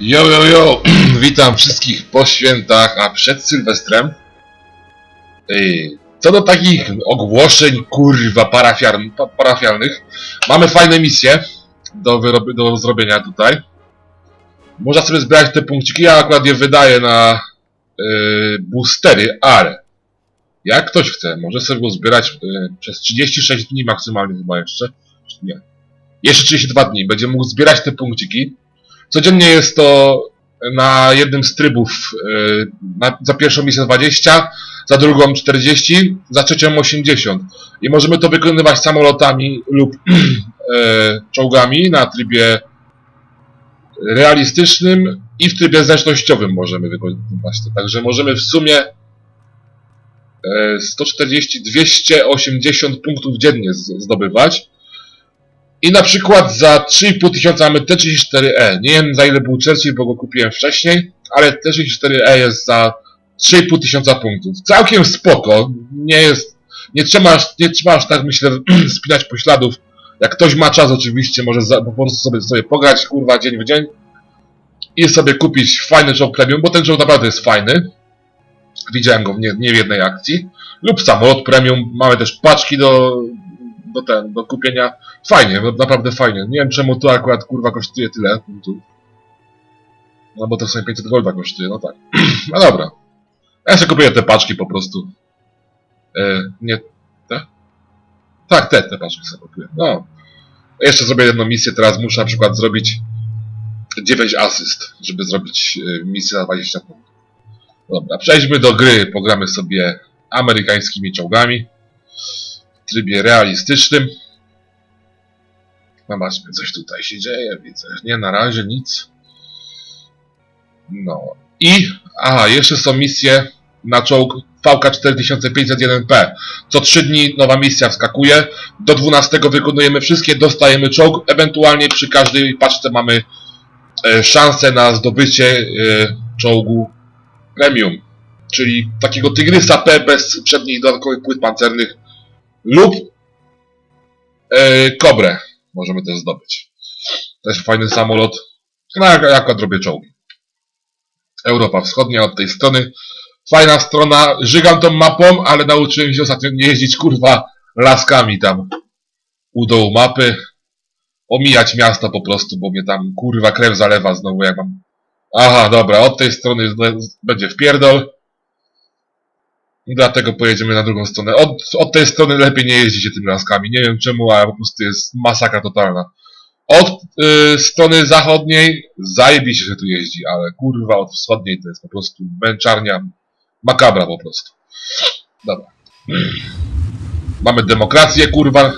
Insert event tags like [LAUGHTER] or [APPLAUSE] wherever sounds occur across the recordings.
Jo, jo, jo! Witam wszystkich po świętach, a przed Sylwestrem. Co do takich ogłoszeń, kurwa, parafialnych, mamy fajne misje do, wyrob, do zrobienia tutaj. Można sobie zbierać te punkciki, ja akurat je wydaję na yy, boostery, ale jak ktoś chce, może sobie go zbierać yy, przez 36 dni maksymalnie chyba jeszcze. Nie. Jeszcze 32 dni. Będzie mógł zbierać te punkciki. Codziennie jest to na jednym z trybów. yy, Na, za pierwszą misję 20, za drugą 40, za trzecią 80. I możemy to wykonywać samolotami lub [CLEARS THROAT] e, czołgami na trybie realistycznym i w trybie zręcznościowym możemy wykonywać to. Także możemy w sumie e, 140, 280 punktów dziennie zdobywać. I na przykład za 3,5 tysiąca mamy T34E. Nie wiem za ile był Chelsea, bo go kupiłem wcześniej, ale T34E jest za 3,5 tysiąca punktów. Całkiem spoko. Nie jest. Nie trzeba, nie trzeba aż tak myślę [CLEARS THROAT] spinać pośladów. Jak ktoś ma czas oczywiście, może za, po prostu sobie, sobie pograć, kurwa, dzień w dzień i sobie kupić fajny czołg premium, bo ten czołg naprawdę jest fajny. Widziałem go w nie, nie w jednej akcji. Lub samolot premium. Mamy też paczki do, do, ten, do kupienia. Fajnie, no, naprawdę fajnie. Nie wiem czemu to akurat kurwa kosztuje tyle. No bo to w sumie 500 golda kosztuje, no tak. [CLEARS THROAT] No dobra. Ja sobie kupuję te paczki po prostu. E, nie te? Tak, te, te paczki sobie kupuję. No. Jeszcze zrobię jedną misję, teraz muszę na przykład zrobić 9 asyst, żeby zrobić e, misję na 20 punktów. Dobra, przejdźmy do gry, pogramy sobie amerykańskimi czołgami trybie realistycznym. Zobaczmy, coś tutaj się dzieje, widzę. Nie, na razie nic. No. I, aha, jeszcze są misje na czołg VK4501P. Co 3 dni nowa misja wskakuje. Do 12 wykonujemy wszystkie, dostajemy czołg. Ewentualnie przy każdej paczce mamy e, szansę na zdobycie e, czołgu premium. Czyli takiego Tygrysa P bez przednich dodatkowych płyt pancernych lub Kobrę możemy też zdobyć. Też fajny samolot. No jak, jak czołgi. Europa Wschodnia od tej strony. Fajna strona. Żygam tą mapą, ale nauczyłem się ostatnio nie jeździć kurwa laskami tam u dołu mapy. Omijać miasto po prostu, bo mnie tam kurwa krew zalewa znowu jak mam. Aha, dobra, od tej strony będzie wpierdol. Dlatego pojedziemy na drugą stronę. Od, od tej strony lepiej nie jeździcie tymi laskami. Nie wiem czemu, ale po prostu jest masakra totalna. Od y, strony zachodniej zajebiście się tu jeździ, ale kurwa od wschodniej to jest po prostu męczarnia makabra po prostu. Dobra. Mamy demokrację, kurwa.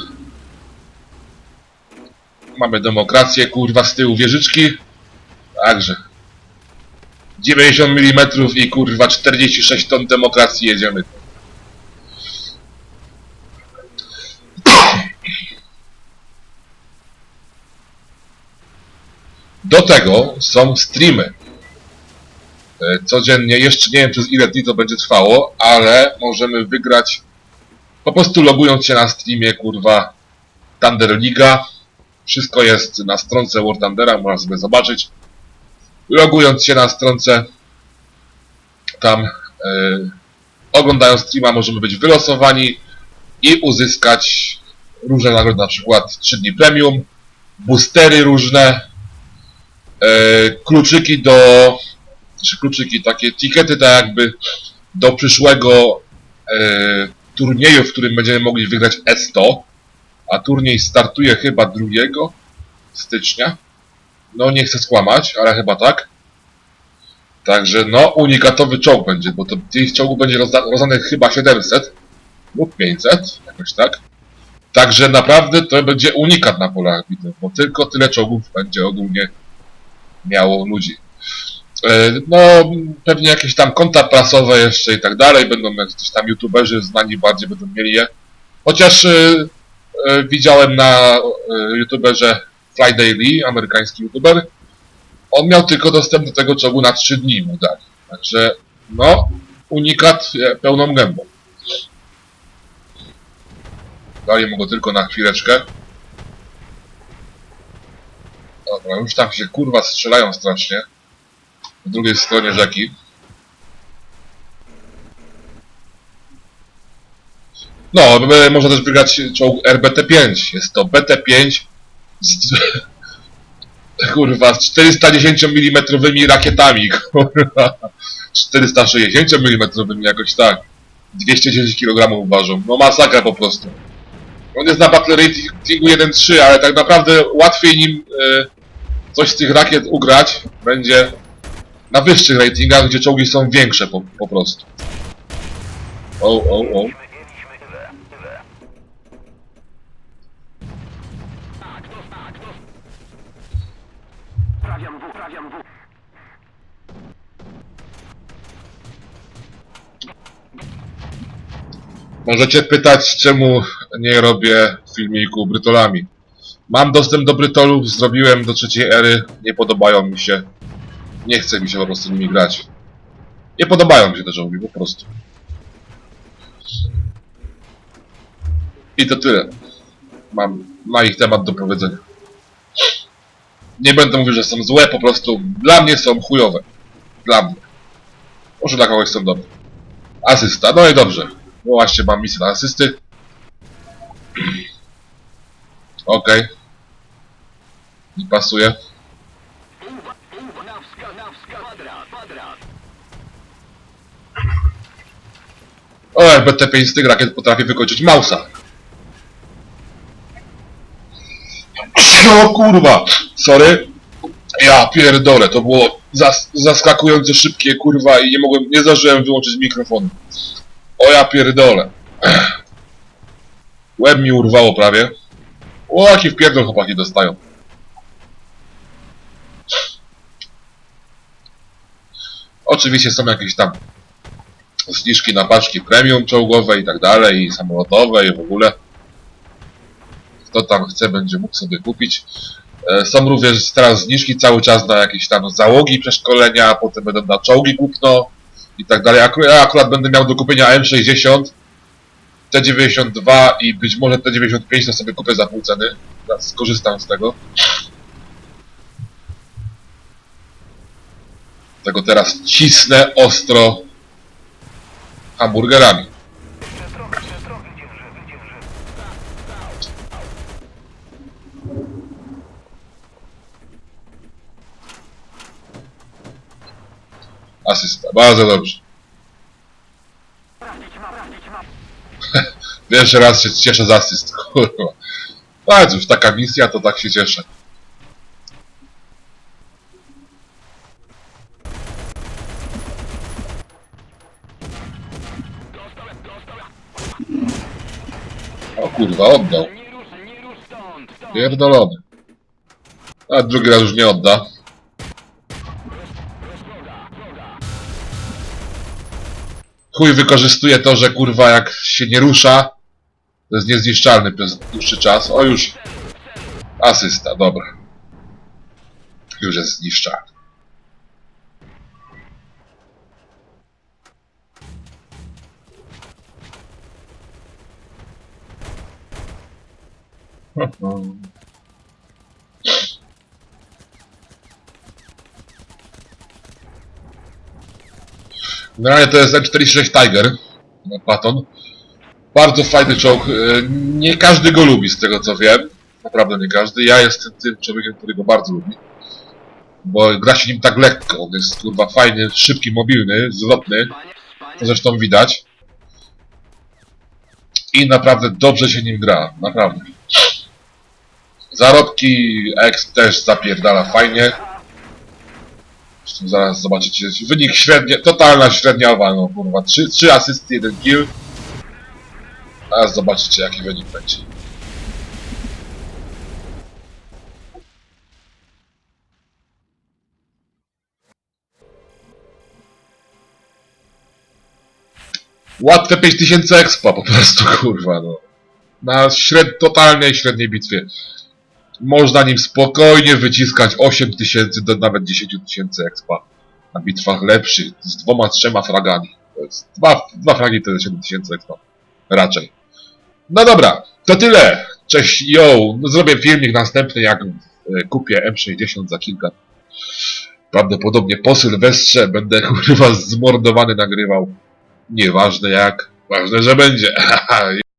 Mamy demokrację, kurwa, z tyłu wieżyczki. Także. 90 mm i kurwa 46 ton demokracji jedziemy. Do tego są streamy. E, Codziennie, jeszcze nie wiem przez ile dni to będzie trwało, ale możemy wygrać po prostu logując się na streamie, kurwa, Thunder Liga. Wszystko jest na stronce War Thundera, można sobie zobaczyć. Logując się na stronce, tam e, oglądając streama możemy być wylosowani i uzyskać różne nagrody, na przykład 3 dni premium, boostery różne, e, kluczyki do, czy kluczyki, takie tikety tak jakby do przyszłego e, turnieju, w którym będziemy mogli wygrać E100, a turniej startuje chyba 2 stycznia. No nie chcę skłamać, ale chyba tak. Także no unikatowy czołg będzie, bo to tych czołgów będzie rozda- rozdanych chyba 700 lub 500, jakoś tak. Także naprawdę to będzie unikat na polach bitew, bo tylko tyle czołgów będzie ogólnie miało ludzi. E, No, pewnie jakieś tam konta prasowe jeszcze i tak dalej, będą jakiś tam youtuberzy znani bardziej będą mieli je. Chociaż e, e, widziałem na e, youtuberze Friday Lee, amerykański youtuber, on miał tylko dostęp do tego czołgu na 3 dni mu dali. Także, no, unikat e, pełną gębą. Dali mu go tylko na chwileczkę. Dobra, już tam się kurwa strzelają strasznie. po drugiej stronie rzeki. No, e, można też wygrać czołg RBT-5. Jest to BT-5 z, [LAUGHS] kurwa, z 410 mm rakietami, [LAUGHS] kurwa. 460 mm jakoś tak. 210 kg ważą. No masakra po prostu. On jest na battle ratingu 1.3, ale tak naprawdę łatwiej nim e, coś z tych rakiet ugrać będzie na wyższych ratingach, gdzie czołgi są większe po, po prostu. O, o, o. W, W. Możecie pytać, czemu nie robię filmiku brytolami. Mam dostęp do brytolów, zrobiłem do trzeciej ery, nie podobają mi się. Nie chce mi się po prostu nimi grać. Nie podobają mi się te czołgi, po prostu. I to tyle. Mam na ich temat do powiedzenia. Nie będę mówił, że są złe, po prostu dla mnie są chujowe. Dla mnie. Może dla kogoś są dobre. Asysta, no i dobrze. No właśnie, mam misję na asysty. [CLEARS THROAT] Okej. I pasuje. O, BT-5 z tych rakiet potrafi wykończyć Mausa. [LAUGHS] O kurwa! Sorry. Ja pierdolę, to było zas zaskakująco szybkie, kurwa, i nie mogłem, nie zdążyłem wyłączyć mikrofonu. O ja pierdolę. [CLEARS THROAT] Łeb mi urwało prawie. O, jaki wpierdol chłopaki dostają. Oczywiście są jakieś tam zniżki na paczki premium czołgowe i tak dalej, i samolotowe i w ogóle. Kto tam chce, będzie mógł sobie kupić. E, Są również teraz zniżki cały czas na jakieś tam załogi przeszkolenia, a potem będą na czołgi kupno i tak dalej. Ja akurat będę miał do kupienia M60, T92 i być może T95 to sobie kupię za pół ceny. Skorzystam z tego. Tego teraz cisnę ostro hamburgerami. Asysta, bardzo dobrze. [LAUGHS] Pierwszy raz się cieszę z asyst, [LAUGHS] kurwa. No cóż, taka misja, to tak się cieszę. O kurwa, oddał. Pierdolony. A drugi raz już nie odda. Chuj wykorzystuje to, że kurwa jak się nie rusza, to jest niezniszczalny przez dłuższy czas. O już. Asysta, dobra. Już jest zniszczalny. [LAUGHS] Generalnie to jest M46 Tiger. Patton. Bardzo fajny czołg. e, Nie każdy go lubi, z tego co wiem. Naprawdę nie każdy. Ja jestem tym człowiekiem, który go bardzo lubi. Bo gra się nim tak lekko. On jest kurwa fajny, szybki, mobilny, zwrotny. To zresztą widać. I naprawdę dobrze się nim gra. Naprawdę. Zarobki X też zapierdala fajnie. Zresztą zaraz zobaczycie. Wynik średnie, totalna średniowa, no kurwa. 3, 3 asysty, 1 kill. Zaraz zobaczycie jaki wynik będzie. Łatwe 5000 expa po prostu, kurwa, no. Na śred... totalnej średniej bitwie. Można nim spokojnie wyciskać 8000 do nawet 10 tysięcy expa. Na bitwach lepszych, z dwoma, trzema fragami. To jest dwa, dwa fragi to jest 7000 expa. Raczej. No dobra, to tyle. Cześć, yo. No, zrobię filmik następny, jak e, kupię M60 za kilka. Prawdopodobnie po Sylwestrze będę [LAUGHS] kurwa zmordowany nagrywał. Nieważne jak, ważne, że będzie. [LAUGHS]